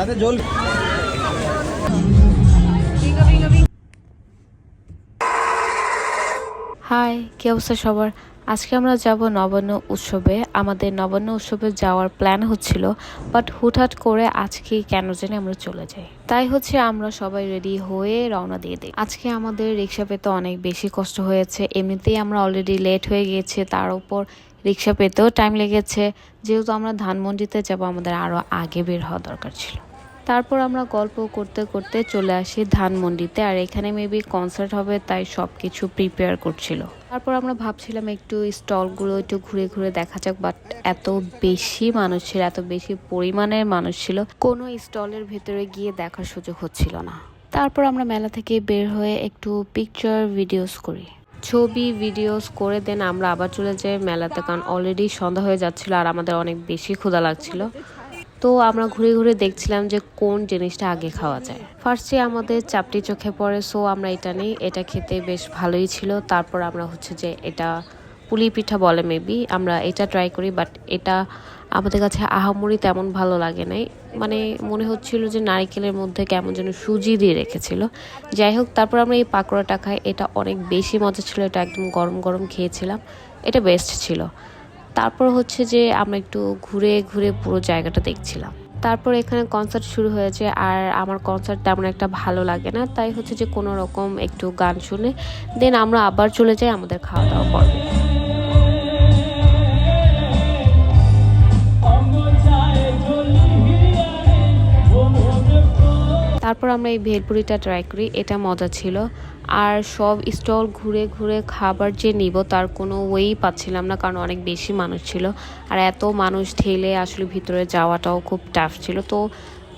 তাতে জল হাই, কি অবস্থা সবার? আজকে আমরা যাব নবান্ন উৎসবে। আমাদের নবান্ন উৎসবে যাওয়ার প্ল্যান হচ্ছিল বাট হুটহাট করে আজকে কেন জানি আমরা চলে যাই। তাই হচ্ছে আমরা সবাই রেডি হয়ে রওনা দিয়ে দিই। আজকে আমাদের রিক্সা পেতে অনেক বেশি কষ্ট হয়েছে। এমনিতেই আমরা অলরেডি লেট হয়ে গিয়েছে, তার উপর রিক্সা পেতেও টাইম লেগেছে। যেহেতু আমরা ধানমন্ডিতে যাব, আমাদের আরও আগে বের হওয়া দরকার ছিল। তারপর আমরা গল্প করতে করতে চলে আসি ধানমন্ডিতে, আর এখানে মেবি কনসার্ট হবে, তাই সব কিছু প্রিপেয়ার করছিল। তারপর আমরা ভাবছিলাম একটু স্টলগুলো একটু ঘুরে ঘুরে দেখা যাক বাট এত বেশি মানুষ ছিল, এত বেশি পরিমাণের মানুষ ছিল, কোনো স্টলের ভেতরে গিয়ে দেখার সুযোগ হচ্ছিল না। তারপর আমরা মেলা থেকে বের হয়ে একটু পিকচার ভিডিওস করি। ছবি ভিডিওস করে দেন আমরা আবার চলে যাই মেলাতে, কারণ অলরেডি সন্ধ্যা হয়ে যাচ্ছিল আর আমাদের অনেক বেশি ক্ষুধা লাগছিল। তো আমরা ঘুরে ঘুরে দেখছিলাম যে কোন জিনিসটা আগে খাওয়া যায়। ফার্স্টে আমাদের চাপটি চোখে পড়ে সো আমরা এটা নিই। এটা খেতে বেশ ভালোই ছিল। তারপর আমরা হচ্ছে যে এটা পুলি পিঠা বলে মেবি আমরা এটা ট্রাই করি বাট এটা আমাদের কাছে আহামরি তেমন ভালো লাগে নাই। মানে মনে হচ্ছিল যে নারিকেলের মধ্যে কেমন যেন সুজি দিয়ে রেখেছিল। যাই হোক, তারপর আমরা এই পাকোড়াটা খাই। এটা অনেক বেশি মজা ছিল। এটা একদম গরম গরম খেয়েছিলাম। এটা বেস্ট ছিল। তারপর হচ্ছে যে আমরা একটু ঘুরে ঘুরে পুরো জায়গাটা দেখছিলাম। তারপর এখানে কনসার্ট শুরু হয়েছে আর আমার কনসার্ট তেমন একটা ভালো লাগে না, তাই হচ্ছে যে কোনো রকম একটু গান শুনে দেন আমরা আবার চলে যাই আমাদের খাওয়া দাওয়া পর্বে। তারপর আমরা এই ভেলপুরিটা ট্রাই করি, এটা মজা ছিল। আর সব স্টল ঘুরে ঘুরে খাবার যে নিব তার কোনো ওয়েই পাচ্ছিলাম না, কারণ অনেক বেশি মানুষ ছিল। আর এত মানুষ ঠেলে আসলে ভিতরে যাওয়াটাও খুব টাফ ছিল। তো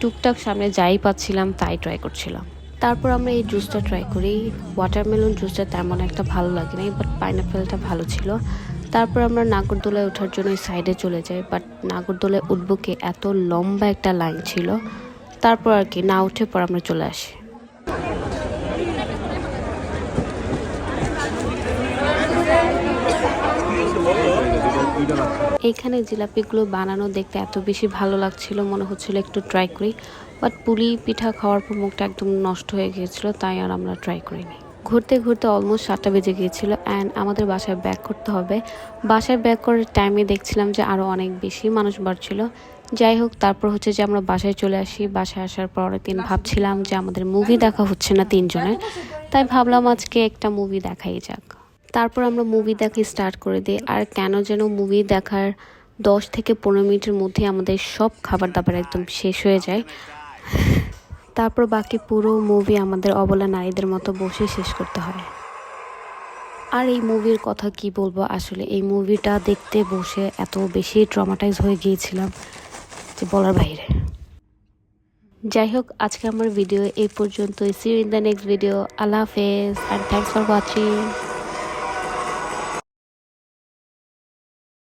টুকটাক সামনে যাই পাচ্ছিলাম, তাই ট্রাই করছিলাম। তারপর আমরা এই জুসটা ট্রাই করি। ওয়াটারমেলন জুসটা তেমন একটা ভালো লাগে না বাট পাইনাপেলটা ভালো ছিল। তারপর আমরা নাগরদোলায় ওঠার জন্য সাইডে চলে যাই বাট নাগরদোলায় উঠবো কি এত লম্বা একটা লাইন ছিল। তারপর আর কি না উঠে পর আমরা চলে আসি। এইখানে জিলাপিগুলো বানানো দেখতে এত বেশি ভালো লাগছিল, মনে হচ্ছিল একটু ট্রাই করি। বাট পুলি পিঠা খাওয়ার পর মুখটা একদম নষ্ট হয়ে গিয়েছিল, তাই আর আমরা ট্রাই করিনি। ঘুরতে ঘুরতে অলমোস্ট সাতটা বেজে গিয়েছিল অ্যান্ড আমাদের বাসায় ব্যাক করতে হবে। বাসায় ব্যাক করার টাইমে দেখছিলাম যে আরও অনেক বেশি মানুষ বাড়ছিল। যাই হোক, তারপর হচ্ছে যে আমরা বাসায় চলে আসি। বাসায় আসার পর দিন ভাবছিলাম যে আমাদের মুভি দেখা হচ্ছে না তিনজনের। তাই ভাবলাম আজকে একটা মুভি দেখাই যাক। তারপর আমরা মুভি দেখা স্টার্ট করে দিই। আর কেন যেন মুভি দেখার দশ থেকে পনেরো মিনিটের মধ্যে আমাদের সব খাবার দাবার একদম শেষ হয়ে যায়। তারপর বাকি পুরো মুভি আমাদের অবলা নারীদের মতো বসে শেষ করতে হয়। আর এই মুভির কথা কি বলব? আসলে এই মুভিটা দেখতে বসে এত বেশি ট্রমাটাইজ হয়ে গিয়েছিলাম যে বলার বাইরে। যাই হোক, আজকে আমার ভিডিও এই পর্যন্ত see in the next video আল্লাহ হাফেজ অ্যান্ড থ্যাংকস ফর ওয়াচিং